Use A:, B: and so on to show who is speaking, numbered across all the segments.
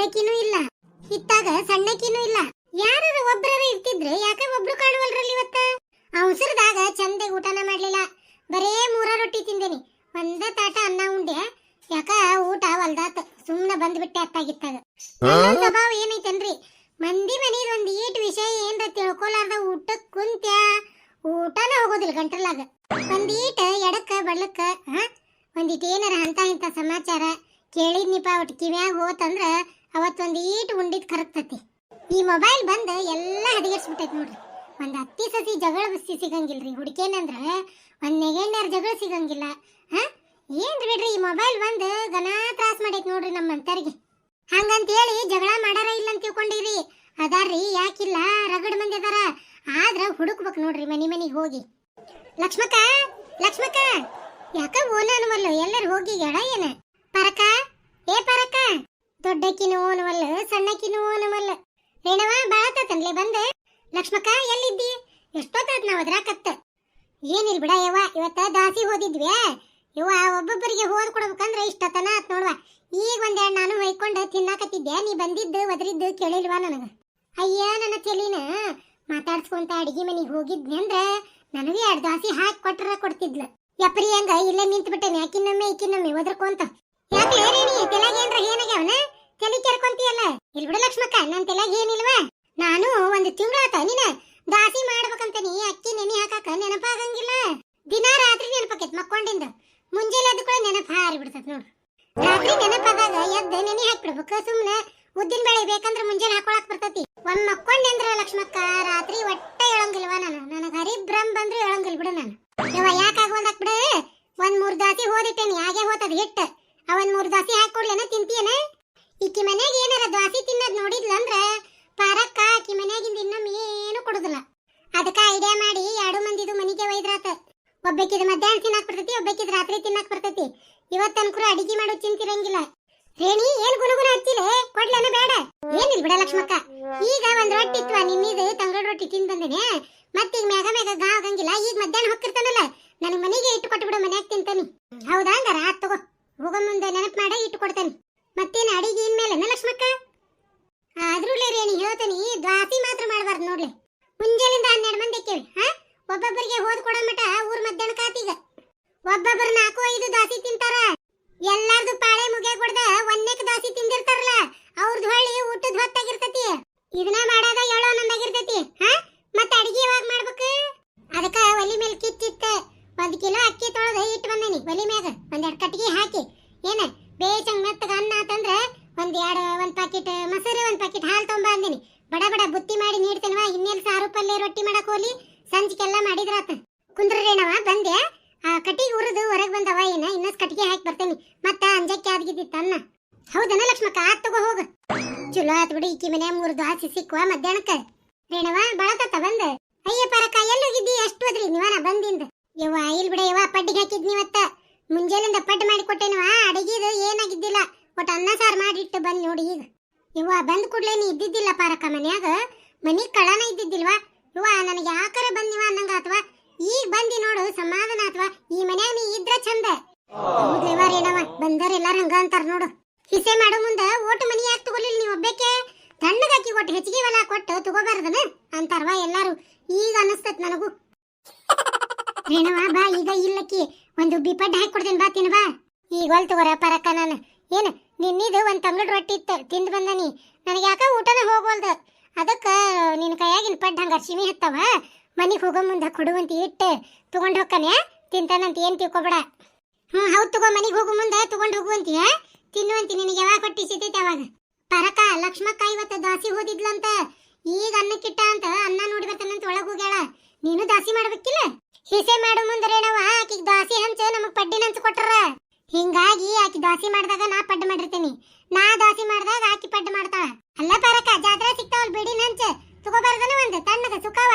A: ದೊಡ್ಡಕಿನೂ ಇಲ್ಲ. ಇತ್ತಾಗ ಸಣ್ಣಕಿನೂ ಇಲ್ಲ. ಯಾರು ಒಬ್ರರ ಇರ್ತಿದ್ರೆ ಯಾಕ ಒಬ್ರು ಕಾಣುವಲ್ರಲ್ಲಿ ಇವತ್ತ? ಆ ಉಸಿರದಾಗ ಚಂದೆ ಊಟನ ಮಾಡ್ಲಿಲ್ಲ. ಬರೇ ಮೂರ ರೊಟ್ಟಿ ತಿಂದೇನಿ. ಒಂದ ತಾಟ ಅನ್ನ ಉಂಡೆ. ಯಾಕ ಊಟ ಹೊಲ್ದಾತ. ಸುಮ್ನೆ ಬಂದ್ಬಿಟ್ಟೆ ಅತ್ತಾಗಿತ್ತಾಗ ಸ್ವಭಾವ ಏನೈತನ್ರಿ? ಮಂದಿ ಮನೀದ್ ಒಂದ್ ಈಟ್ ವಿಷಯ ಏನ್ರ ತಿಳ್ಕೊಲಾರ್ದ ಊಟಕ್ ಕುಂತ್ಯ? ಊಟನ ಹೋಗೋದಿಲ್ಲ ಗಂಟಲಾಗ ಈಟ ಎಡಕ್ಕ ಬಳ್ಳಕ್ಕ ಒಂದಿಟ್ ಏನಾರ ಅಂತ ಇಂಥ ಸಮಾಚಾರ ಕೇಳಿದ್ನಿಪ ಒಟ್ಟು ಕಿವ್ಯಾಗ ಹೋತಂದ್ರ ಅವತ್ ಒಂದ್ ಈಟ್ ಉಂಡಿದ್ ಕರಗ್ತತಿ. ಈ ಮೊಬೈಲ್ ಬಂದು ಎಲ್ಲ ಹದಗೆಡ್ಸ್ಬಿಟ್ಟೈತಿ ನೋಡ್ರಿ. ಒಂದ್ ಹತ್ತಿ ಸಸಿ ಜಗಳ ಬಸ್ತಿ ಸಿಗಂಗಿಲ್ರಿ. ಹುಡುಕೇನಂದ್ರ ಒಂದ್ ನೆಗೆಣ್ಣಾರ ಜಗಳ ಸಿಗಂಗಿಲ್ಲ. ಹಾ? ಏನ್ರಿ ಬಿಡ್ರಿ, ಈ ಮೊಬೈಲ್ ಬಂದು ಗನಾ ತ್ರಾಸ್ ಮಾಡೈತಿ ನೋಡ್ರಿ ನಮ್ಮಂತರಿಗೆ ಹಂಗಂತೇಳಿ ಜಗಳ ಮಾಡಾರ ಇಲ್ಲ ಅಂತ ತಿಳ್ಕೊಂಡಿರಿ. ಅದಾರ್ರಿ, ಯಾಕಿಲ್ಲ, ರಗಡ್ ಮಂದಿ ಅದಾರ. ಆದ್ರ ಹುಡುಕ್ಬೇಕು ನೋಡ್ರಿ ಮನಿ ಮನಿಗ್ ಹೋಗಿ. ಲಕ್ಷ್ಮಕ್ಕ ಲಕ್ಷ್ಮಕ್ಕ, ಯಾಕ ಓನ ಅನ್ನವಲ್ಲ ಎಲ್ಲರೂ ಹೋಗಿ ಎಡ ಏನ? ಪರಕ? ಏ ಪರಕ ದೊಡ್ಡಕ್ಕಿನೂ ಓನವಲ್ಲ ಸಣ್ಣಕ್ಕಿನೂ ಓನವಲ್ಲ ರೇಣವ ಬಾಳತನ್ಲೆ ಬಂದೆ. ಲಕ್ಷ್ಮಕ್ಕ, ಎಲ್ಲಿದ್ದಿ? ಎಷ್ಟೊತ್ತಾತ್ ನಾವ್ ಅದ್ರಾಕತ್ತ? ಏನಿಲ್ ಬಿಡ ಯವ್ವ, ಇವತ್ತ ದಾಸಿ ಹೋದಿದ್ವಿ. ಯವ್ವ, ಒಬ್ಬೊಬ್ಬರಿಗೆ ಹೋದ್ ಕೊಡ್ಬೇಕಂದ್ರ ಇಷ್ಟತನ ಆತ್ ನೋಡ್ವ. ಈಗ ಒಂದೆರಡು ನಾನು ಹೊಯ್ಕೊಂಡು ತಿನ್ನಾಕತ್ತಿದ್ದೆ, ನೀ ಬಂದಿದ್ದು, ಒದರಿದ್ದು ಕೇಳಿಲ್ವಾ ನನಗ? ಅಯ್ಯ, ನನ್ನ ತಲಿನ. ಮಾತಾಡ್ಸ್ಕೊಂತ ಅಡಿಗೆ ಮನೆಗೆ ಹೋಗಿದ್ನಿ ಅಂದ್ರ ನನಗೆ ಎರಡು ದಾಸಿ ಹಾಕಿ ಕೊಟ್ರ ಕೊಡ್ತಿದ್ಲ. ಯಪ್ರಿ ಹಂಗ ಇಲ್ಲೇ ನಿಂತು ಬಿಟ್ಟೆನಿ ಯಾಕಿನ್ನೊಮ್ಮೆ ಈಕಿನ್ನೊಮ್ಮೆ ಒದರ್ಕೊಂತ. ಯಾಕೆ ಏನ್ರ ಏನಾಗ್ಯಾವನ? ತಲೆ ಕೆರ್ಕೊಂತಿಯಲ್ಲ? ಇಲ್ ಬಿಡ ಲಕ್ಷ್ಮಕ್ಕ, ನನ್ ತೆಲಾಗ ಏನಿಲ್ವಾ? ನಾನು ಒಂದು ತಿಂಗಳಾತ ನೀನ ದಾಸಿ ಮಾಡ್ಬೇಕಂತ ನೀ ಅಕ್ಕಿ ನೆನೆ ಹಾಕಾಕ ನೆನಪಾಗಂಗಿಲ್ಲ. ದಿನಾ ರಾತ್ರಿ ನೆನಪಾಕೈತ್ ಮಕ್ಕೊಂಡಿಂದ. ಮುಂಜಾನೆ ಅದು ಕೂಡ ನೆನಪ ಹಾರಿ ಬಿಡ್ತದ ನೋಡು. ರಾತ್ರಿ ನೆನಪಾದಾಗ ಎದ್ದ ನೆನೆ ಹಾಕ್ಬಿಡ್ಬೇಕು ಸುಮ್ನೆ ಉದ್ದಿನ ಬೇಳೆ ಬೇಕಂದ್ರ ಮುಂಜಾನೆ ಹಾಕೊಳಕ್ ಬರ್ತತಿ. ಒಂದ್ ಮಕ್ಕೊಂಡೆ ಅಂದ್ರ ಲಕ್ಷ್ಮಕ್ಕ, ರಾತ್ರಿ ಒಟ್ಟ ಹೇಳಂಗಿಲ್ವಾ ನಾನು ನನಗ ಹರಿಭ್ರಮ್ ಬಂದ್ರೆ ಹೇಳಂಗಿಲ್ಲ ಬಿಡು ನಾನು ಯವ್ವ ಯಾಕಾಗ ಬಿಡು ಒಂದ್ ಮೂರ್ ದಾಸಿ ಹೋದಿಟ್ಟೇನಿ ಹಾಗೆ ಹೋತದ ಹಿಟ್ಟ ಅವನ್ ಮೂರ್ ದಾಸಿ ಹಾಕೊಡ್ಲೇನ ತಿಂತೀಯನ ಈಕಿ ಮನ್ಯಾಗ ಏನಾರ ದಾಸಿ ತಿನ್ನೋದ್ ನೋಡಿದ್ಲ ಅಂದ್ರ ಪಾರಕ್ಕ ಆಕಿ ಮನ್ಯಾಗಿಂದ ಇನ್ನೊಮ್ಮೆ ಏನು ಕೊಡುದಿಲ್ಲ ಅದಕ್ಕ ಐಡಿಯಾ ಮಾಡಿ ಎರಡು ಮಂದಿದು ಮನಿಗೆ ಒಯ್ದ್ರಾತ ಒಬ್ಬಕಿದ ಮಧ್ಯಾಹ್ನ ತಿನ್ನಾಕ ಬರ್ತೈತಿ, ಒಬ್ಬಕಿದ ರಾತ್ರಿ ತಿನ್ನಾಕ್ ಬರ್ತೈತಿ. ಇವತ್ತನ್ಕರು ಅಡಿಗೆ ಮಾಡೋ ಚಿಂತಿರಂಗಿಲ್ಲ. ರೇಣಿ, ಏನ್ ಗುಣಗುಣ ಹಚ್ಚಿಲೆ? ಕೊಡ್ಲೇನ ಬೇಡ. ಏನಿಲ್ಲ ಬಿಡ ಲಕ್ಷ್ಮಕ್ಕ. ಈಗ ಒಂದ್ ರೊಟ್ಟಿ ಇತ್ತು ನಿನ್ನಿದ ತಂಗಡ ರೊಟ್ಟಿ ತಿಂದ್ ಬಂದೇನೆ. ಮತ್ತೀಗ ಮ್ಯಾಗ ಮೇಗ ಗಾ ಆಗಂಗಿಲ್ಲ. ಈಗ ಮಧ್ಯಾಹ್ನ ಹೊಕ್ಕಿರ್ತಾನಲ್ಲ ನನಗ್ ಮನೆಗೆ ಇಟ್ಟು ಕೊಟ್ಟು ಬಿಡು, ಮನ್ಯಾಗ ತಿಂತಾನಿ. ಹೌದಾ ಹಂಗಾರ ಆತ್ ತಗೋ. ಹೋಗೋ ಮುಂದೆ ನೆನಪು ಮಾಡಿ, ಇಟ್ಟು ಕೊಡ್ತಾನೆ. ಮತ್ತೇನು ಅಡಿಗೆ ಇನ್ಮೇಲೆ ಲಕ್ಷ್ಮಕ್ಕ? ಆದ್ರೂಲೇ ರೇಣಿ, ಹೇಳ್ತಾನಿ, ದ್ವಾಸಿ ಮಾತ್ರ ಮಾಡಬಾರ್ದು ನೋಡ್ಲಿ. ಮುಂಜಾನಿಂದ ಹನ್ನೆರಡು ಮಂದಿ ಕೇಳಿ ಹಾ? ಒಬ್ಬೊಬ್ಬರಿಗೆ ಹೋದ್ ಕೊಡೋ ಮಟ ಊರ್ ಮಧ್ಯಾಹ್ನ ಕಾತೀಗ ಒಬ್ಬೊಬ್ಬರು ನಾಲ್ಕು, ಐದು ದಾಸಿ ತಿಂತಾರ. ಎಲ್ಲಾರ್ದು ಪಾಳೆ ಮುಗಿಯ ಕೊಡ್ದ ಒಂದೇಕ್ ದಾಸಿ ತಿಂದಿರ್ತಾರಲ್ಲ, ಅವ್ರದ್ ಹೊಳ್ಳಿ ಊಟದ ಹೊತ್ತಾಗಿರ್ತತಿ. ಇದನ್ನ ಮಾಡಾದ ಹೇಳೋ ನಂದಾಗಿರ್ತತಿ. ಹಾ? ಮತ್ತೆ ಅಡಿಗೆ ಯಾವಾಗ ಮಾಡ್ಬೇಕು? ಅದಕ್ಕ ಒಲಿ ಮೇಲೆ ಕಿತ್ತಿತ್ತ ಒಂದ್ ಕಿಲೋ ಅಕ್ಕಿ ತೊಳೆದ ಇಟ್ಟು ಬಂದೇನಿ ಒಲಿ ಮ್ಯಾಗ. ಒಂದೆರಡು ಕಟ್ಟಿಗೆ ಹಾಕಿ. ಏನ? ಬೇಚಂಗ್ ಮೆತ್ತಗ ಅನ್ನ ಆತಂದ್ರ ಒಂದ್ ಎರಡು ಒಂದ್ ಪಾಕಿಟ್ ಮೊಸರು ಒಂದ್ ಪಾಕಿಟ್ ಹಾಲು ತೊಂಬ ಅಂದಿನಿ ಬಡ ಬಡ ಬುತ್ತಿ ಮಾಡಿ ನೀಡ್ತೇನವ ಇನ್ನೆಲ್ ಸಾರು ಪಲ್ಯ ರೊಟ್ಟಿ ಮಾಡಕ್ ಹೋಲಿ ಸಂಜಿಕೆಲ್ಲ ಮಾಡಿದ್ರಾತ ಕುಂದ್ರೇಣವ ಬಂದೆ ಆ ಕಟ್ಟಿಗೆ ಉರಿದು ಹೊರಗೆ ಬಂದವ ಏನ ಇನ್ನೊಂದ್ ಕಟ್ಟಿಗೆ ಹಾಕಿ ಬರ್ತೇನಿ ಮತ್ತ ಅಂಜಕ್ಕೆ ಆದ್ಗಿದ್ದಿತ್ತ ಅನ್ನ ಹೌದನ ಲಕ್ಷ್ಮಕ್ಕ, ಆತ್ ತಗೋ ಹೋಗ. ಚಲೋ ಆತ್ ಬಿಡಿ, ಈಕಿ ಮನೆ ಮೂರು ದ್ವಾಸಿ ಸಿಕ್ಕುವ ಮಧ್ಯಾಹ್ನಕ್ಕ. ರೇಣವ ಬಳತತ್ತ ಬಂದ. ಅಯ್ಯ ಪರಕ ಎಲ್ಲೋಗಿದ್ದಿ ಅಷ್ಟು ಹೋದ್ರಿ ನಿವಾನ ಬಂದಿಂದ. ಯವ್ವ, ಇಲ್ ಬಿಡ, ಯವ್ವ, ಪಡ್ಡಿಗೆ ಹಾಕಿದ್ ನೀವತ್ತ ಮುಂಜಾನೆಯಿಂದ ಪಡ್ಡು ಮಾಡಿ ಕೊಟ್ಟೇನವ ಅಡಿಗೆದು ಏನಾಗಿದ್ದಿಲ್ಲ. ಒಟ್ಟು ಅನ್ನ, ಸಾರು ಮಾಡಿಟ್ಟು ಬಂದ್ ನೋಡಿ ಈಗ. ಯವ್ವ, ಬಂದ್ ಕೂಡ್ಲೇನು ಇದ್ದಿದ್ದಿಲ್ಲ ಪಾರಕ ಮನ್ಯಾಗ. ಮನಿ ಕಳನ ಇದ್ದಿದ್ದಿಲ್ವಾ? ಯವ್ವ, ನನಗೆ ಯಾಕರ ಬಂದ್ ನೀವ ಅಥವಾ ಈಗ ಬಂದಿ ನೋಡು ಸಮಾಧಾನ ಅಥವಾ ಈ ಮನ್ಯಾಗ ನೀ ಇದ್ರ ಚಂದ ಹೌದ್ಲೇವ ರೇಣವ ಬಂದರ್ ಎಲ್ಲಾರ ಹಂಗ ಅಂತಾರ ನೋಡು ಹಿಸೆ ಮಾಡೋ ಮುಂದ ಓಟು ಮನಿ ಯಾಕೆ ತಗೊಲಿಲ್ಲ ನೀವು ಒಬ್ಬಕ್ಕೆ ತಣ್ಣಗಾಕಿ ಕೊಟ್ಟು ಹೆಚ್ಚಿಗೆ ಹೊಲ ಕೊಟ್ಟು ತಗೋಬಾರ್ದನ ಅಂತಾರವಾ ಎಲ್ಲಾರು ಈಗ ಅನಸ್ತತ್ ನನಗೂ ರೇಣವ ಬಾ ಈಗ ಇಲ್ಲಕ್ಕಿ ಒಂದು ಬಿಪಡ್ ಹಾಕಿ ಕೊಡ್ತೇನೆ ಬಾ ತಿನ್ ಬಾ ಈಗ ಹೊಲ್ ತಗೋರ ಪರಕ್ಕ ನಾನು ಏನು ನಿನ್ನಿದು ಒಂದು ತಂಗಡ್ ರೊಟ್ಟಿ ಇತ್ತು, ತಿಂದು ಬಂದನಿ. ನನಗೆ ಯಾಕ ಊಟನೇ ಹೋಗೋಲ್ದು ಅದಕ್ಕೆ ನಿನ್ನ ಕೈಯಾಗಿನ ಪಡ್, ಹಂಗ ಅರ್ಶಿಮಿ ಹತ್ತವ ಮನಿಗೆ ಹೋಗೋ ಮುಂದೆ ಕೊಡುವಂತ ಇಟ್ಟು ತೊಗೊಂಡು ಹೋಗ್ಕನೆ ತಿಂತಾನಂತ ಏನು ತಿಳ್ಕೊಬೇಡ. ಹ್ಞೂ ಹೌದು ತಗೋ, ಮನಿಗೆ ಹೋಗೋ ಮುಂದೆ ತಗೊಂಡು ಹೋಗುವಂತೀಯ ತಿನ್ನುವಂತಿ, ನಿನಗೆ ಯಾವಾಗ ಹೊಟ್ಟಿ ಸಿದ್ಧೈತೆ ಅವಾಗ? ಪರಕ, ಲಕ್ಷ್ಮಕ್ಕ ಇವತ್ತು ದಾಸಿ ಹೋದಿದ್ಲಂತ ಈಗ ಅನ್ನಕ್ಕಿಟ್ಟ ಅಂತ, ಅನ್ನ ನೋಡಿ ಬರ್ತಾನಂತ ಒಳಗೆ ಹೋಗ್ಯಾಳ. ನೀನು ದಾಸಿ ಮಾಡ್ಬೇಕಿಲ್ಲ? ಹಿಸೆ ಮಾಡು ಮುಂದರೆ ನಾವು ಆಕಿಗೆ ದಾಸಿ ಹಂಚ, ನಮಗೆ ಪಡ್ಡಿನ ಹಂಚ ಕೊಟ್ರ. ಹಿಂಗಾಗಿ ಆಕಿ ದಾಸಿ ಮಾಡಿದಾಗ ನಾ ಪಡ್ಡು ಮಾಡಿರ್ತೀನಿ. ನಾ ದಾಸಿ ಮಾಡಿದಾಗ ಆಕಿ ಪಡ್ಡು ಮಾಡ್ತಾಳ. ಅಲ್ಲ ಪರಕ, ಜಾತ್ರೆ ಸಿಗ್ತಾವಲ್ ಬಿಡಿ ನಂಚ. ತಗೋಬಾರ್ದನ ಒಂದು ತಣ್ಣದ ಸುಖವ.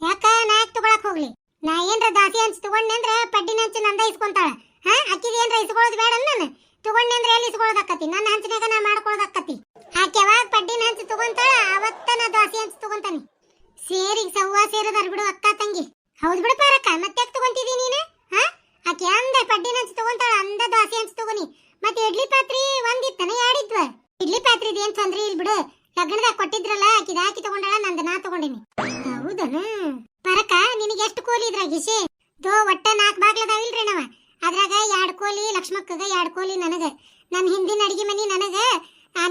A: ಯಾಕ ನಾ ಯಾಕೆ ತಗೊಳಕ್ ಹೋಗ್ಲಿ? ನಾ ಏನ್ರ ದಾಸಿ ಹಂಚ್ ತಗೊಂಡೆ ಪಡ್ಡಿನ ನಂಚ ನಂದ ಇಸ್ಕೊಂತಾಳ. ಹಾ ಅಕ್ಕಿದ ಏನ್ರ ಇಸ್ಕೊಳ್ಳೋದು ಬೇಡ ನಾನು ತಗೊಂಡೆ ಅಂದ್ರೆ ಎಲ್ಲಿ ಇಸ್ಕೊಳ್ಳೋದಾಕತಿ ನನ್ನ ಹಂಚನಾಗ ನಾ ಮಾಡ್ಕೊಳ್ಳೋದಾಕತಿ ಆಕೆ ಯಾವಾಗ ಪಡ್ಡಿನ ನಂಚ ತಗೊಂತಾಳ, ಅವತ್ತ ನಾ ದಾಸಿ ಹಂಚ ತಗೊಂತಾನೆ. ಸೇರಿಗೆ ಸವ್ವ ಸೇರದ ಬಿಡು ಈಗ ಎಷ್ಟು ಕೋಲಿ ಇದ್ರಾಗ ಇಶೆ? ದೋ ಒಟ್ಟ ನಾಲ್ಕು ಬಾಗ್ಲದಾವಿಲ್ರಿ ನಾವ. ಅದ್ರಾಗ ಎರಡು ಕೋಲಿ ಲಕ್ಷ್ಮಕ್ಕಗ, ಎರಡು ಕೋಲಿ ನನಗ. ನನ್ನ ಹಿಂದಿನ ಅಡಿಗೆ ಮನಿ ನನಗ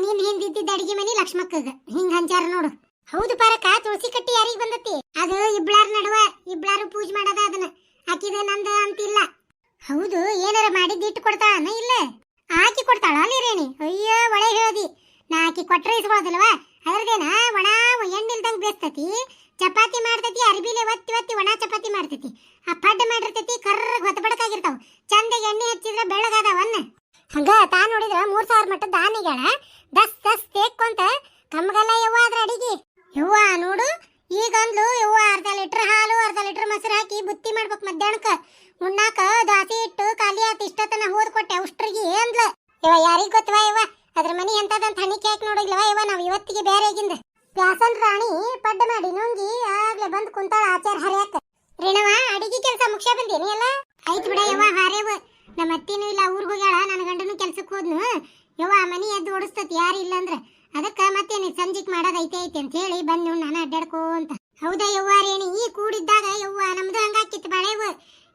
A: ನಿನ್ ಹಿಂದಿದ್ದ ಅಡಿಗೆ ಮನಿ ಲಕ್ಷ್ಮಕ್ಕಗ. ಹಿಂಗ ಹಂಚಾರ ನೋಡು. ಹೌದು ಪಾರಕ, ತುಳಸಿ ಕಟ್ಟಿ ಯಾರಿಗೆ ಬಂದತಿ? ಅದು ಇಬ್ಳಾರ ನಡುವ, ಇಬ್ಳಾರು ಪೂಜೆ ಮಾಡದ ಅದನ್ನ. ಆಕಿದ ನಂದ ಅಂತಿಲ್ಲ. ಹೌದು, ಏನಾರ ಮಾಡಿದ್ದು ಇಟ್ಟು ಕೊಡ್ತಾಳನ ಇಲ್ಲ? ಆಕಿ ಕೊಡ್ತಾಳ ಅಲ್ಲಿ ರೇಣಿ ಅಯ್ಯೋ ಆಕಿ ಕೊಟ್ರೆ ಇಸ್ಕೊಳ್ಳೋದಿಲ್ವಾ ಅದ್ರದೇನ ಒಣ ಎಣ್ಣಿಲ್ದಂಗೆ ಬೇಸ್ತತಿ. ಚಪಾತಿ ಮಾಡ್ತತಿ, ಅರ್ಬಿಲೆ ಒತ್ತಿ ಒತ್ತಿ ಒಣ ಚಪಾತಿ ಮಾಡ್ತತಿ. ಆ ಪಡ್ಡ ಮಾಡಿರ್ತೈತಿ ಹೊತ್ತ ಬಡಕಾಗಿರ್ತಾವ ಚಂದ ಎಣ್ಣೆ ಹಚ್ಚಿದ್ರೆ ಬೆಳ್ಳಗಾದವನ್ನ ಹಂಗ ತಾ ನೋಡಿದ್ರ ಮೂರ್ ಸಾವಿರ ಮಟ್ಟದ ದಾನಿಗಳ ದಸ್ ದಸ್ ತೇಕ್ಕೊಂತ ಕಮ್ಮಗಲ್ಲ ಯವ್ವ ಅದ್ರ ಅಡಿಗೆ. ಯವ್ವ ನೋಡು, ಈಗಂದ್ಲು ಯವ್ವ ಅರ್ಧ ಲೀಟರ್ ಹಾಲು, ಅರ್ಧ ಲೀಟರ್ ಮೊಸರು ಹಾಕಿ ಬುತ್ತಿ ಮಾಡ್ಬೇಕು ಮಧ್ಯಾಹ್ನಕ್ಕ. ಉಣ್ಣಾಕ ದಾಸಿ ಇಟ್ಟು ಖಾಲಿ ಆತ ಇಷ್ಟತನ ಹೋದ್ ಕೊಟ್ಟೆ ಅಷ್ಟ್ರಿಗೆ ಅಂದ್ಲ ಇವ ಯಾರಿಗ್ ಗೊತ್ತವ ಇವ ಅದ್ರ ಮನಿ ಎಂತದಂತ ಹಣಿಕೆ ಹಾಕಿ ನೋಡಿಲ್ವ ಇವ ನಾವ್ ಇವತ್ತಿಗೆ ಬೇರೆ ಆಗಿಂದ ವ್ಯಾಸನ್ ರಾಣಿ ಪಡ್ಡ ಮಾಡಿ ನುಂಗಿ ಆಗ್ಲೇ ಬಂದ್ ಕುಂತಾಳ ಆಚಾರ ಹರಿಯಾಕ. ರೇಣವ ಅಡಿಗೆ ಕೆಲಸ ಮುಖ್ಯ ಬಂದೇನಿ ಎಲ್ಲ? ಆಯ್ತು ಬಿಡ ಯವ್ವ ಹಾರೇವ ನಮ್ಮ ಅತ್ತಿನೂ ಇಲ್ಲ, ಊರ್ಗ್ ಹೋಗ್ಯಾಳ, ನನ್ನ ಗಂಡನು ಕೆಲ್ಸಕ್ಕೆ ಹೋದ್ನು. ಯವ್ವ ಮನಿ ಎದ್ದು ಓಡಿಸ್ತತಿ, ಯಾರು ಇಲ್ಲ ಅಂದ್ರೆ. ಅದಕ್ಕ ಮತ್ತೇನಿ ಸಂಜಿಕ್ ಮಾಡೋದ್ ಐತೆ ಐತೆ ಅಂತ ಹೇಳಿ ಬಂದು ನಾನು ಅಡ್ಡಾಡ್ಕೋಂತ ಹೌದಾ ಯವ್ವ ರೇಣಿ? ಈ ಕೂಡಿದ್ದಾಗ ಯವ್ವ ನಮ್ದು ಹಂಗಾಕಿತ್ತು ಬಾಳೆವ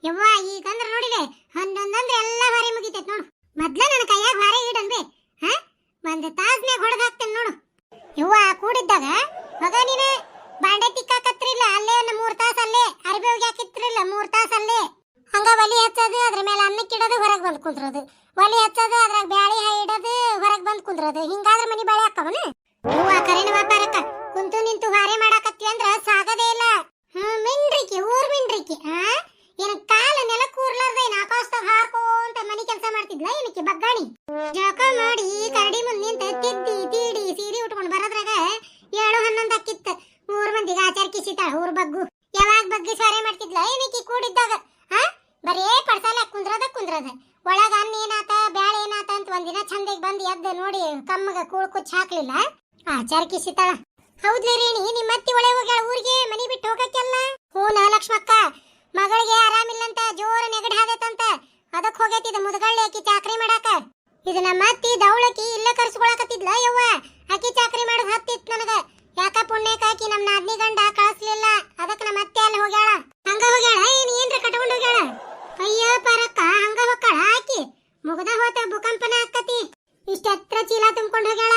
A: ಯವ್ವ ಈಗಂದ್ರ ನೋಡಿಲೆ, ಹನ್ನೊಂದಂದ್ರೆ ಎಲ್ಲ ಹೊರೆ ಮುಗಿತೈತ್ ನೋಡು. ಮೊದ್ಲ ನನ್ನ ಕೈಯಾಗ ಹೊರೆ ಇಡನ್ಬೆ ಹಾ? ಒಂದ್ ತಾಸ್ನ್ಯಾಗ ಹೊಡೆದ್ ಹಾಕ್ತೇನೆ ನೋಡು. ಯವ್ವ ಕೂಡಿದ್ದಾಗ ಮಗ ನೀನೆ ಬಾಂಡೆ ತಿಕ್ಕಾಕತ್ರಿಲ್ಲ, ಅಲ್ಲೇ ಒಂದು ಮೂರ್ ತಾಸ ಅಲ್ಲೇ, ಅರ್ಬಿ ಹೋಗಿ ಹಾಕಿತ್ರಿಲ್ಲ, ಮೂರ್ ಅಲ್ಲೇ. ಹಂಗ ಒಲಿ ಹಚ್ಚೋದು, ಅದ್ರ ಮೇಲೆ ಅನ್ನಕ್ಕಿಡೋದು ಹೊರಗ್ ಬಂದ್ ಕುಂದ್ರೋದು. ಒಲಿ ಹಚ್ಚೋದು, ಅದ್ರಾಗ ಬ್ಯಾಳಿ ಇಡೋದು ಹೊರಗೆ ಬಂದ್ ಕುಂದ್ರೋದು. ಹಿಂಗಾದ್ರ ಮನಿ ಬಾಳೆ ಹಾಕವನ? ಹೂವ ಕರಿನ ವ್ಯಾಪಾರಕ್ಕ ಕುಂತು ನಿಂತು ಹಾರೆ ಮಾಡಾಕತ್ತಿ ಅಂದ್ರ ಸಾಗದೇ ಇಲ್ಲ. ಹ್ಮ್ ಮಿಂಡ್ರಿಕಿ, ಊರ್ ಮಿಂಡ್ರಿಕಿ, ಆ? ಏನ ಕಾಲ ನೆಲ ಕೂರ್ಲಾರ್ದ ಏನ್ ಆಕಾಶದಾಗ ಹಾರ್ಕೊಂತ ಮನಿ ಕೆಲಸ ಮಾಡ್ತಿದ್ಲ ಏನಕ್ಕೆ, ಬಗ್ಗಾಣಿ? ಜಳಕ ಮಾಡಿ ಕರಡಿ ಮುಂದ್ ನಿಂತ ತಿದ್ದಿ ತೀಡಿ ಸೀರೆ ಉಟ್ಕೊಂಡ್ ಬರೋದ್ರಾಗ ಏಳು ಹನ್ನೊಂದು ಅಕ್ಕಿತ್ತ ಊರ್ ಮಂದಿಗೆ ಆಚಾರ ಕಿಸಿತಾಳ ಊರ್ ಬಗ್ಗು ಯಾವಾಗ ಬಗ್ಗಿ ಸ್ವಾರೆ ಮಾಡ್ತಿದ್ಲ ಏನಕ್ಕೆ ಕೂಡಿದ್ದಾಗ ಹಾ ಬರೇ ಪಡ್ಸಾಲ ಕುಂದ್ರದ ಕುಂದ್ರದ ಒಳಗ ಅನ್ನ ಏನಾತ ಬ್ಯಾಳೆ ಏನಾತ ಅಂತ ಒಂದಿನ ಚಂದಗ್ ಬಂದ್ ಎದ್ದ ನೋಡಿ ಕಮ್ಮಗ ಕೂಳ್ ಕುಚ್ಚ ಹಾಕ್ಲಿಲ್ಲ ಆಚಾರ ಸಿತಾಳ ಹೌದ್ಲೇ ರೇಣಿ ನಿಮ್ಮ ಅತ್ತಿ ಒಳೆ ಹೋಗ್ಯಾಳ, ಊರಿಗೆ ಮನಿ ಬಿಟ್ಟು ಹೋಗಕ್ಕೆಲ್ಲ? ಹೂನ ಲಕ್ಷ್ಮಕ್ಕ, ಮಗಳಿಗೆ ಆರಾಮಿಲ್ಲಂತ ಜೋರ ನೆಗಡಿ ಹಾದೈತಂತ. ಹೋಗೈತಿ ಇದು ಮುದಗಳ್ಳಿ ಆಕಿ ಚಾಕ್ರಿ ಮಾಡಾಕ. ಇದು ನಮ್ಮ ಅತ್ತಿ ದೌಳಕಿ ಇಲ್ಲ ಕರ್ಸ್ಕೊಳಕತ್ತಿದ್ಲ ಯವ್ವ. ಆಕಿ ಚಾಕ್ರಿ ಮಾಡೋದು ಹತ್ತಿತ್ತು ನನಗ. ಯಾಕ ಪುಣ್ಯಕ ನಮ್ಮ ನಮ್ ನಾದ್ನಿ ಗಂಡ ಕಳಿಸ್ಲಿಲ್ಲ. ಅದಕ್ಕೆ ನಮ್ಮ ಅತ್ತೆ ಅಲ್ಲಿ ಹೋಗ್ಯಾಳ. ಹಂಗ ಹೋಗ್ಯಾಳ? ಏನ್ ಏನ್ರ ಕಟ್ಕೊಂಡು ಹೋಗ್ಯಾಳ? ಅಯ್ಯೋ ಪರಕ್ಕ, ಹಂಗ ಹೊಕ್ಕಾಳ ಆಕಿ? ಮುಗದ ಹೋತ ಭೂಕಂಪನ ಆಕತಿ. ಇಷ್ಟೆತ್ರ ಚೀಲ ತುಂಬ್ಕೊಂಡ್ ಹೋಗ್ಯಾಳ.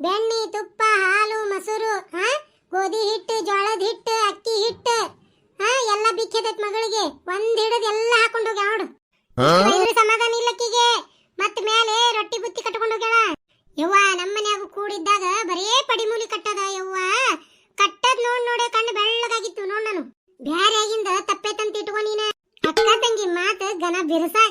A: ಬೆಣ್ಣಿ ತುಪ್ಪ ಹಾಲು ಮೊಸರು ಹಾ? ಗೋಧಿ ಹಿಟ್ಟು ಜೋಳದ ಹಿಟ್ಟು ಅಕ್ಕಿ ಹಿಟ್ಟು ಹಾ? ಎಲ್ಲ ಬಿಕ್ಕಿದೈತ್ ಮಗಳಿಗೆ. ಒಂದ್ ಹಿಡಿದ ಎಲ್ಲ ಹಾಕೊಂಡು ಅವಳು ನೋಡು. ಸಮಾಧಾನ ಇಲ್ಲಕ್ಕಿಗೆ ಮತ್ ಮೇಲೆ ರೊಟ್ಟಿ ಬುತ್ತಿ ಕಟ್ಕೊಂಡು ಹೋಗ್ಯಾಳ. ಯವ್ವ ನಮ್ಮನ್ಯಾಗ ಕೂಡಿದ್ದಾಗ ಬರೇ ಪಡಿಮೂಲಿ ಕಟ್ಟದ ಯವ್ವ. ಕಟ್ಟದ್ ನೋಡ್ ನೋಡೆ ಕಣ್ಣು ಬೆಳ್ಳಗಾಗಿತ್ತು ನೋಡ್ ನಾನು. ಬ್ಯಾರೆ ಆಗಿಂದ ತಪ್ಪೇತಂತ ಇಟ್ಕೊ ನೀನ. ಅಕ್ಕ ತಂಗಿ ಮಾತು ಘನ ಬಿರುಸಾಗಕತ್ತಾವ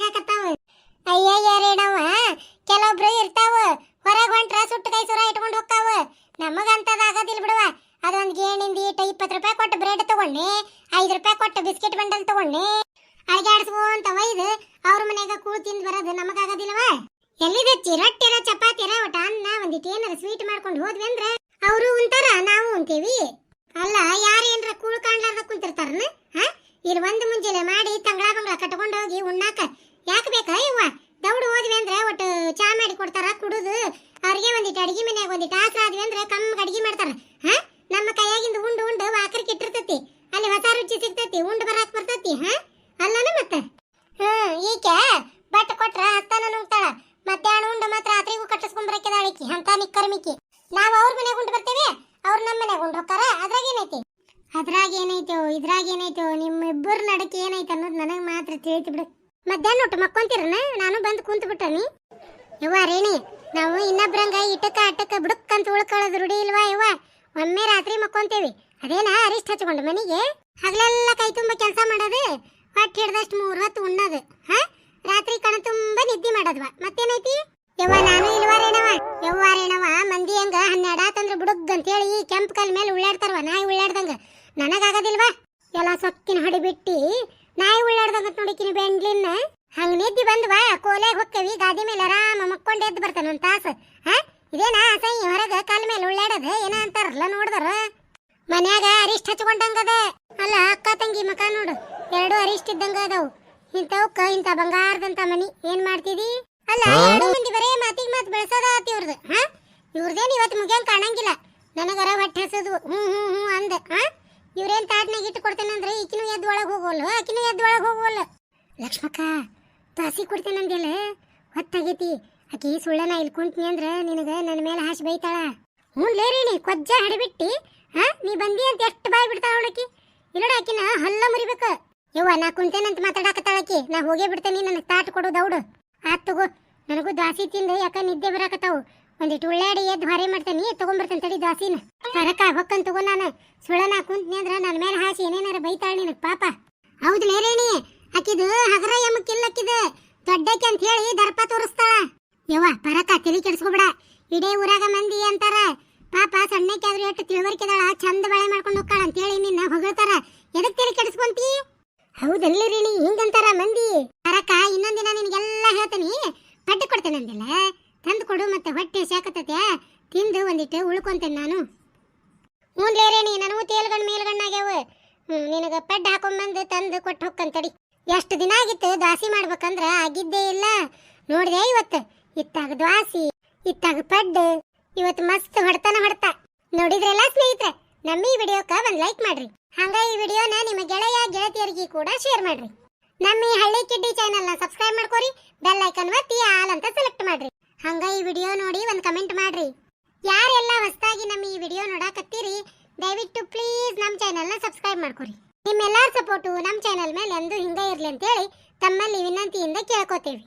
A: ಚಪಾತಿರ ಒಟ್ಟ ಅನ್ನ ಒಂದಿಟ್ಟು ಏನಾರ ಸ್ವೀಟ್ ಮಾಡ್ಕೊಂಡು ಹೋದ್ವಿ ಅಂದ್ರ ಅವರು ಉಂತಾರ ನಾವು ಉಂತೀವಿ ಅಲ್ಲ ಯಾರೇನ್ರ ಕೂಳ್ ಕಾಣ್ಲಾರ್ದ ಕುಂತಿರ್ತಾರನ? ಹಾ? ಇಲ್ಲಿ ಒಂದು ಮುಂಜಾನೆ ಮಾಡಿ ತಂಗಳ ಬಂಗಳ ಕಟ್ಕೊಂಡು ಹೋಗಿ ಉಣ್ಣಾಕ. ಯಾಕೆ ಬೇಕಾ ಇವ್ವ? ದೌಡು ಹೋದ್ವಿ ಅಂದ್ರೆ ಒಟ್ಟು ಚಾ ಮಾಡಿ ಕೊಡ್ತಾರ, ಕುಡುದು. ಅವ್ರಿಗೆ ಒಂದಿಟ್ಟು ಅಡಿಗೆ ಮನ್ಯಾಗ ಒಂದಿಟ್ಟು ಆಸರ ಆದ್ವಿ ಅಂದ್ರೆ ಕಮ್ಮಗ್ ಅಡಿಗೆ ಮಾಡ್ತಾರ. ಹಾ? ನಮ್ಮ ಕೈಯಾಗಿಂದ ಉಂಡು ಉಂಡು ವಾಕರ್కి ಇಟ್ಟಿರ್ತೈತಿ. ಅಲ್ಲಿ ಹೊಸ ರುಚಿ ಸಿಗ್ತೈತಿ, ಉಂಡು ಬರಾಕ್ ಬರ್ತೈತಿ, ಹಾ ಅಲ್ಲನ ಮತ್ತೆ ಹ್ಮ್ ಈಕೆ ಬಟ್ ಕೊಟ್ರ ಹತ್ತಾನ ನುಂಗ್ತಾಳ ಮಧ್ಯಾಹ್ನ ಉಂಡು ಮಾತ್ರ ರಾತ್ರಿಗೂ ಕಟ್ಟಿಸ್ಕೊಂಡ್ ಬರಕಿದಾಳಿಕಿ ಅಂತ ನಿಕ್ಕರ್ಮಿಕಿ ನಾವ್ ಅವ್ರ ಮನೆಗೆ ಉಂಡು ಬರ್ತೇವೆ ಅವ್ರ ನಮ್ಮ ಮನೆಗೆ ಉಂಡು ಹೋಗ್ತಾರ ಅದ್ರಾಗ ಏನೈತಿ ಅದ್ರಾಗ ಏನೈತೋ ಇದ್ರಾಗ ಏನೈತೋ ನಿಮ್ಮಿಬ್ಬರ ನಡಕ್ಕೆ ಏನೈತೆ ಅನ್ನೋದು ನನಗೆ ಮಾತ್ರ ತಿಳಿತು ಬಿಡು ಮಧ್ಯಾಹ್ನ ಊಟ ಮಕ್ಕೊಂತೀರನ ನಾನು ಬಂದು ಕುಂತು ಬಿಟ್ಟನಿ ಯವ್ವ ರೇಣಿ ನಾವು ಇನ್ನೊಬ್ರಂಗ ಇಟಕ ಅಟಕ ಬುಡಕ್ ಅಂತ ಉಳ್ಕೊಳ್ಳೋದು ರೂಢಿ ಇಲ್ವಾ ಇವ ಒಮ್ಮೆ ರಾತ್ರಿ ಮಕ್ಕೊಂತೀವಿ. ಅದೇನ ಅರಿಷ್ಟ ಹಚ್ಕೊಂಡು ಮನೆಗೆ? ಹಗಲೆಲ್ಲ ಕೈ ತುಂಬ ಕೆಲಸ ಮಾಡೋದು? ಹೊಟ್ಟೆ ಹಿಡ್ದಷ್ಟು ಮೂರು ಹೊತ್ತು ಉಣ್ಣೋದು. ಹಾ? ರಾತ್ರಿ ಕಣ ತುಂಬ ನಿದ್ದೆ ಮಾಡೋದ್ವ. ಮತ್ತೇನೈತಿ? ಯವ್ವ, ನಾನು ಇಲ್ವಾ ರೇಣವ? ಯವ್ವ, ರೇಣವ, ಮಂದಿ ಹಂಗ ಹನ್ನೆರಡು ಆತಂದ್ರ ಬುಡುಗ್ ಅಂತೇಳಿ ಈ ಕೆಂಪು ಕಲ್ ಮೇಲೆ ಉಳ್ಳಾಡ್ತಾರವ ನಾಯಿ ಉಳ್ಳಾಡ್ದಂಗ. ನನಗಾಗದಿಲ್ವಾ? ಎಲ್ಲ ಸೊಕ್ಕಿನ ಹೊಡಿ ಬಿಟ್ಟಿ ನಾಯಿ ಉಳ್ಳಾಡ್ದಂಗ ನೋಡಿಕಿನ ಬೆಂಡ್ಲಿನ್ನ ಹಂಗ ನಿದ್ದಿ ಬಂದ್ವಾ ಕೋಲೆಗ್ ಹೊಕ್ಕವಿ ಗಾದಿ ಮೇಲೆ ಆರಾಮ ಮಕ್ಕೊಂಡ್ ಎದ್ದು ಬರ್ತಾನ ಒಂದ್ ತಾಸ ಹಾ ಇದೇನಾ ಅಸಹ್ಯ ಹೊರಗ ಕಾಲ್ ಮೇಲೆ ಉಳ್ಳಾಡದ ಏನ ಅಂತಾರಲ್ಲ ನೋಡ್ದಾರ ಮನ್ಯಾಗ ಅರಿಷ್ಟ ಹಚ್ಕೊಂಡಂಗದ ಅಲ್ಲ ಅಕ್ಕ ತಂಗಿ ಮಕ ನೋಡು ಎರಡು ಅರಿಷ್ಟ ಇದ್ದಂಗ ಅದಾವು ಇಂಥವಕ್ಕ ಇಂಥ ಬಂಗಾರದಂತ ಮನಿ ಏನ್ ಮಾಡ್ತಿದಿ ಅಲ್ಲ ಎರಡು ಮಂದಿ ಬರೇ ಮಾತಿಗೆ ಆತ ಇವ್ರದ್ದು ಹಾ? ಇವ್ರದೇನ್ ಇವತ್ತು ಮುಗಿಯಂಗೆ ಕಾಣಂಗಿಲ್ಲ. ನನಗರ ಹೊಟ್ಟೆ ಹಸದು ಹ್ಞೂ ಹ್ಞೂ ಹ್ಞೂ ಅಂದೆ, ಹಾ? ಇವ್ರೇನ್ ತಾಟ್ನಾಗ ಇಟ್ಟು ಕೊಡ್ತೇನಂದ್ರೆ ಈಕಿನೂ ಎದ್ದು ಒಳಗೆ ಹೋಗೋಲ್ಲ ಆಕಿನೂ ಎದ್ದು ಒಳಗೆ ಹೋಗೋಲ್ಲ. ಲಕ್ಷ್ಮಕ್ಕ ತಾಸಿ ಕೊಡ್ತೇನಂದಿಲ್ಲ ಹೊತ್ತಾಗೈತಿ. ಆಕಿ ಸುಳ್ಳನ ಇಲ್ಲಿ ಕುಂತ್ನಿ ಅಂದ್ರೆ ನಿನಗೆ ನನ್ನ ಮೇಲೆ ಹಾಸಿ ಬೈತಾಳ. ಹ್ಞೂ ಲೇರಿಣಿ ಕೊಜ್ಜ ಹಡಿಬಿಟ್ಟಿ, ಹಾ? ನೀ ಬಂದಿ ಅಂತ ಎಷ್ಟು ಬಾಯ್ ಬಿಡ್ತಾಳ ಅವಳಕಿ ಇಲ್ಲಡ ಆಕಿನ ಹಲ್ಲ ಮುರಿಬೇಕು. ಯವ್ವ, ನಾ ಕುಂತೇನಂತ ಮಾತಾಡಕತ್ತಾಳಕಿ ನಾ ಹೋಗೇ ಬಿಡ್ತೇನೆ, ನನಗೆ ತಾಟ್ ಕೊಡು ದೌಡು. ಆತ್ ತಗೋ. ನನಗೂ ದಾಸಿ ತಿಂದು ಯಾಕ ನಿದ್ದೆ ಬರಾಕತ್ತಾವು? ಒಂದಿಟ್ಟು ಉಳ್ಳಾಡಿ ಎದ್ದು ಹೊರೆ ನೀ ತಗೊಂಡ್ಬರ್ತೇನೆ ತಡಿ ದಾಸಿನ. ಕರಕ ಹೊಕ್ಕನ್ ತಗೋ ನಾನು. ಸುಳನ ಕುಂತ್ನಿ ಅಂದ್ರ ನನ್ನ ಮೇಲೆ ಹಾಸಿ ಏನೇನಾರ ಬೈತಾಳ ನಿನಗೆ ಪಾಪ. ಹೌದು ನೇರೇಣಿ ಆಕಿದು ಹಗರ ಯಮಕ್ಕಿಲ್ಲಕ್ಕಿದ ದೊಡ್ಡಕ್ಕೆ ಅಂತ ಹೇಳಿ ದರ್ಪ ತೋರಿಸ್ತಾಳ. ಯವ್ವ, ಪರಕ, ತಲೆ ಕೆಡಿಸ್ಕೊಬೇಡ. ಇಡೇ ಊರಾಗ ಮಂದಿ ಅಂತಾರ ಪಾಪ ಸಣ್ಣಕ್ಕೆ ಆದ್ರೂ ಎಷ್ಟು ತಿಳುವಳಿಕೆದಾಳ ಚಂದ ಬಳೆ ಮಾಡ್ಕೊಂಡು ಹೋಗ್ತಾಳ ಅಂತ ಹೇಳಿ ನಿನ್ನ ಹೊಗಳ್ತಾರ ಎದಕ್ ತಲೆ ಕೆಡಿಸ್ಕೊಂತಿ ಹೌದಲ್ಲ ರೀಣಿ ಹಿಂಗಂತಾರ ಮಂದಿ ಪರಕ ಇನ್ನೊಂದಿನ ನಿನಗೆಲ್ಲ ಹೇಳ್ತೀನಿ ಪಡ್ಡು ಕೊಡ್ತೇನೆ ಅಂದಿಲ್ಲ ತಂದು ಕೊಡು ಮತ್ತೆ ಹೊಟ್ಟೆ ಶಾಕತತೆ ತಿಂದು ಒಂದಿಟ್ಟು ಉಳ್ಕೊಂತೇನೆ ನಾನು ಹ್ಞೂ ರೇಣಿ ನನಗೂ ತೇಲ್ಗಣ್ ಮೇಲ್ಗಣ್ಣಾಗ್ಯಾವ ಹ್ಞೂ ಪೆಡ್ ಹಾಕೊಂಬಂದು ತಂದು ಕೊಟ್ಟು ಹೊಕ್ಕಂತಡಿ. ಎಷ್ಟು ದಿನ ಆಗಿತ್ತು ದ್ವಾಸಿ ಮಾಡ್ಬೇಕಂದ್ರ? ಆಗಿದ್ದೇ ಇಲ್ಲ. ನೋಡಿದೆ ಇವತ್ತು. ಇತ್ತಾಗ ದ್ವಾಸಿ, ಇತ್ತಾಗ ಪಡ್ಡು. ಇವತ್ತು ಮಸ್ತ್ ಹೊಡ್ತಾನ ಹೊಡ್ತಾ. ನೋಡಿದ್ರೆಲ್ಲ ಸ್ನೇಹಿತರೆ, ನಮ್ಮ ಈ ವಿಡಿಯೋಕ ಒಂದ್ ಲೈಕ್ ಮಾಡ್ರಿ. ಹಂಗ ಈ ವಿಡಿಯೋನ ನಿಮ್ಮ ಗೆಳೆಯ, ಗೆಳತಿಯರಿಗೆ ಕೂಡ ಶೇರ್ ಮಾಡ್ರಿ. ನಮ್ಮ ಈ ಹಳ್ಳಿ ಕಿಡ್ಡಿ ಚಾನೆಲ್ನ ಸಬ್ಸ್ಕ್ರೈಬ್ ಮಾಡ್ಕೋರಿ ಬೆಲ್ ಐಕನ್ ಒತ್ತಿ ಆಲ್ ಅಂತ ಸೆಲೆಕ್ಟ್ ಮಾಡ್ರಿ. ಹಂಗ ಈ ವಿಡಿಯೋ ನೋಡಿ ಒಂದ್ ಕಮೆಂಟ್ ಮಾಡ್ರಿ. ಯಾರೆಲ್ಲ ಹೊಸದಾಗಿ ನಮ್ಮ ಈ ವಿಡಿಯೋ ನೋಡಾಕತ್ತೀರಿ, ದಯವಿಟ್ಟು ಪ್ಲೀಸ್ ನಮ್ಮ ನ ಸಬ್ಸ್ಕ್ರೈಬ್ ಮಾಡ್ಕೊರಿ. ನಿಮ್ಮೆಲ್ಲರ ಸಪೋರ್ಟು ನಮ್ಮ ಚಾನೆಲ್ ಮೇಲೆ ಎಂದು ಹಿಂಗೆ ಇರ್ಲಿ ಅಂತೇಳಿ ತಮ್ಮಲ್ಲಿ ವಿನಂತಿಯಿಂದ ಕೇಳ್ಕೊತೇವಿ.